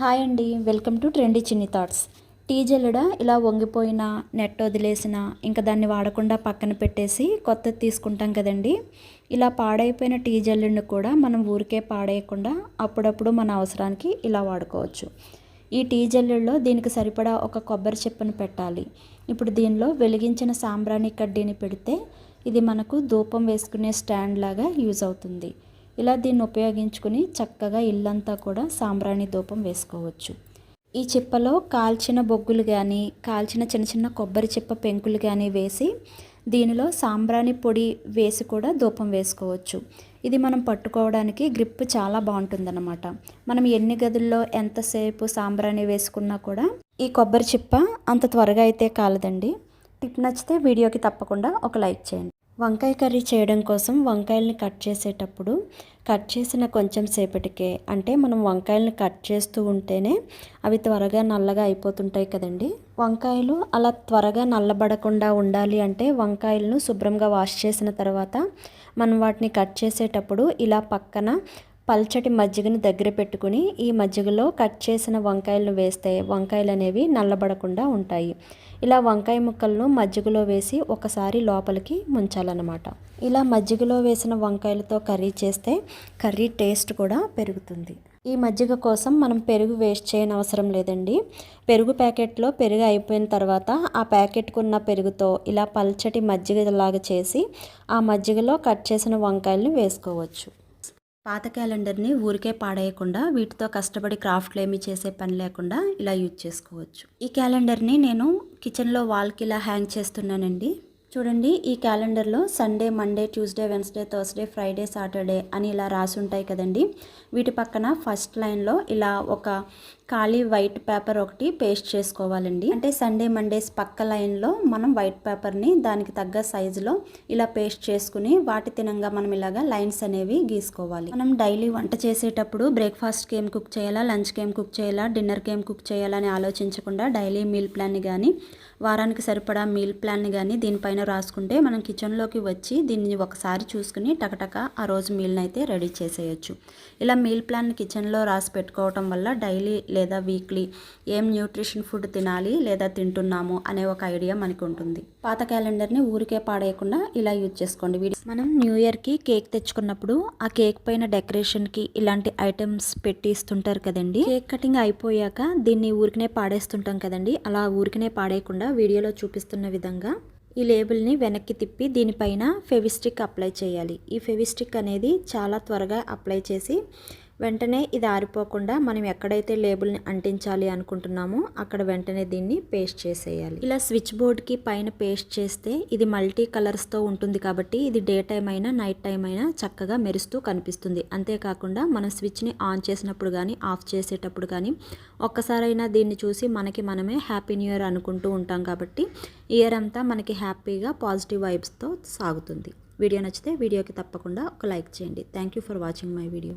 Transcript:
Hi అండి. Welcome to trendy Chinni thoughts. Tea జల్లెడ ఇలా వంగిపోయిన నెట్ వదిలేసిన ఇంకా దాన్ని వాడకుండా పక్కన పెట్టేసి కొత్తది తీసుకుంటాం కదండి. ఇలా పాడైపోయిన టీ జల్లెడను కూడా మనం ఊరికే పాడేయకుండా అప్పుడప్పుడు మన అవసరానికి ఇలా వాడుకోవచ్చు. ఈ టీ జల్లెడలో దీనికి సరిపడా ఒక కొబ్బరి చెప్పును పెట్టాలి. ఇప్పుడు దీనిలో వెలిగించిన సాంబ్రాణి కడ్డీని పెడితే ఇది మనకు ధూపం వేసుకునే స్టాండ్ లాగా యూజ్ అవుతుంది. ఇలా దీన్ని ఉపయోగించుకుని చక్కగా ఇల్లంతా కూడా సాంబ్రాణి ధూపం వేసుకోవచ్చు. ఈ చిప్పలో కాల్చిన బొగ్గులు కానీ కాల్చిన చిన్న చిన్న కొబ్బరి చిప్ప పెంకులు కానీ వేసి దీనిలో సాంబ్రాణి పొడి వేసి కూడా ధూపం వేసుకోవచ్చు. ఇది మనం పట్టుకోవడానికి గ్రిప్ చాలా బాగుంటుందన్నమాట. మనం ఎన్ని గదుల్లో ఎంతసేపు సాంబ్రాణి వేసుకున్నా కూడా ఈ కొబ్బరి చిప్ప అంత త్వరగా అయితే కాలదండి. టిప్ నచ్చితే వీడియోకి తప్పకుండా ఒక లైక్ చేయండి. వంకాయ కర్రీ చేయడం కోసం వంకాయల్ని కట్ చేసేటప్పుడు కట్ చేసిన కొంచెం సేపటికే అంటే మనం వంకాయల్ని కట్ చేస్తూ ఉంటేనే అవి త్వరగా నల్లగా అయిపోతుంటాయి కదండి. వంకాయలు అలా త్వరగా నల్లబడకుండా ఉండాలి అంటే వంకాయలను శుభ్రంగా వాష్ చేసిన తర్వాత మనం వాటిని కట్ చేసేటప్పుడు ఇలా పక్కన పల్చటి మజ్జిగను దగ్గర పెట్టుకుని ఈ మజ్జిగలో కట్ చేసిన వంకాయలను వేస్తే వంకాయలు అనేవి నల్లబడకుండా ఉంటాయి. ఇలా వంకాయ ముక్కలను మజ్జిగలో వేసి ఒకసారి లోపలికి ముంచాలన్నమాట. ఇలా మజ్జిగలో వేసిన వంకాయలతో కర్రీ చేస్తే కర్రీ టేస్ట్ కూడా పెరుగుతుంది. ఈ మజ్జిగ కోసం మనం పెరుగు వేస్ట్ చేయని అవసరం లేదండి. పెరుగు ప్యాకెట్లో పెరుగు అయిపోయిన తర్వాత ఆ ప్యాకెట్కున్న పెరుగుతో ఇలా పల్చటి మజ్జిగ లాగా చేసి ఆ మజ్జిగలో కట్ చేసిన వంకాయలను వేసుకోవచ్చు. పాత క్యాలెండర్ని ఊరికే పాడేయకుండా వీటితో కష్టపడి క్రాఫ్ట్లు ఏమి చేసే పని లేకుండా ఇలా యూజ్ చేసుకోవచ్చు. ఈ క్యాలెండర్ని నేను కిచెన్లో వాల్కి ఇలా హ్యాంగ్ చేస్తున్నానండి. చూడండి ఈ క్యాలెండర్లో Sunday Monday Tuesday Wednesday Thursday Friday Saturday అని ఇలా రాసి ఉంటాయి కదండి. వీటి పక్కన ఫస్ట్ లైన్లో ఇలా ఒక ఖాళీ వైట్ పేపర్ ఒకటి పేస్ట్ చేసుకోవాలండి. అంటే సండే మండేస్ పక్క లైన్లో మనం వైట్ పేపర్ని దానికి తగ్గ సైజులో ఇలా పేస్ట్ చేసుకుని వాటి తినంగా మనం ఇలాగా లైన్స్ అనేవి గీసుకోవాలి. మనం డైలీ వంట చేసేటప్పుడు బ్రేక్ఫాస్ట్కి ఏం కుక్ చేయాలా లంచ్కి ఏం కుక్ చేయాలా డిన్నర్కి ఏం కుక్ చేయాలని ఆలోచించకుండా డైలీ మీల్ ప్లాన్ని కానీ వారానికి సరిపడా మీల్ ప్లాన్ని కానీ దీనిపైన రాసుకుంటే మనం కిచెన్లోకి వచ్చి దీన్ని ఒకసారి చూసుకుని టకటక ఆ రోజు మీల్ని అయితే రెడీ చేసేయచ్చు. ఇలా మీల్ ప్లాన్ కిచెన్లో రాసి పెట్టుకోవటం వల్ల డైలీ లేదా వీక్లీ ఏం న్యూట్రిషన్ ఫుడ్ తినాలి లేదా తింటున్నాము అనే ఒక ఐడియా మనకు ఉంటుంది పాత క్యాలెండర్ని ఊరికే పాడేయకుండా ఇలా యూజ్ చేసుకోండి. వీడి మనం న్యూ ఇయర్కి కేక్ తెచ్చుకున్నప్పుడు ఆ కేక్ పైన డెకరేషన్కి ఇలాంటి ఐటమ్స్ పెట్టి ఇస్తుంటారు కదండి. కేక్ కటింగ్ అయిపోయాక దీన్ని ఊరికనే పాడేస్తుంటాం కదండి. అలా ఊరికనే పాడేయకుండా వీడియోలో చూపిస్తున్న విధంగా ఈ లేబుల్ని వెనక్కి తిప్పి దీనిపైన ఫెవిస్టిక్ అప్లై చేయాలి. ఈ ఫెవిస్టిక్ అనేది చాలా త్వరగా అప్లై చేసి వెంటనే ఇది ఆరిపోకుండా మనం ఎక్కడైతే లేబుల్ని అంటించాలి అనుకుంటున్నామో అక్కడ వెంటనే దీన్ని పేస్ట్ చేసేయాలి. ఇలా స్విచ్ బోర్డ్కి పైన పేస్ట్ చేస్తే ఇది మల్టీ కలర్స్తో ఉంటుంది కాబట్టి ఇది డే టైం అయినా నైట్ టైం అయినా చక్కగా మెరుస్తూ కనిపిస్తుంది. అంతేకాకుండా మనం స్విచ్ని ఆన్ చేసినప్పుడు కానీ ఆఫ్ చేసేటప్పుడు కానీ ఒక్కసారైనా దీన్ని చూసి మనకి మనమే హ్యాపీ న్యూ ఇయర్ అనుకుంటూ ఉంటాం కాబట్టి ఇయర్ అంతా మనకి హ్యాపీగా పాజిటివ్ వైబ్స్తో సాగుతుంది. వీడియో నచ్చితే వీడియోకి తప్పకుండా ఒక లైక్ చేయండి. Thank you for watching my video.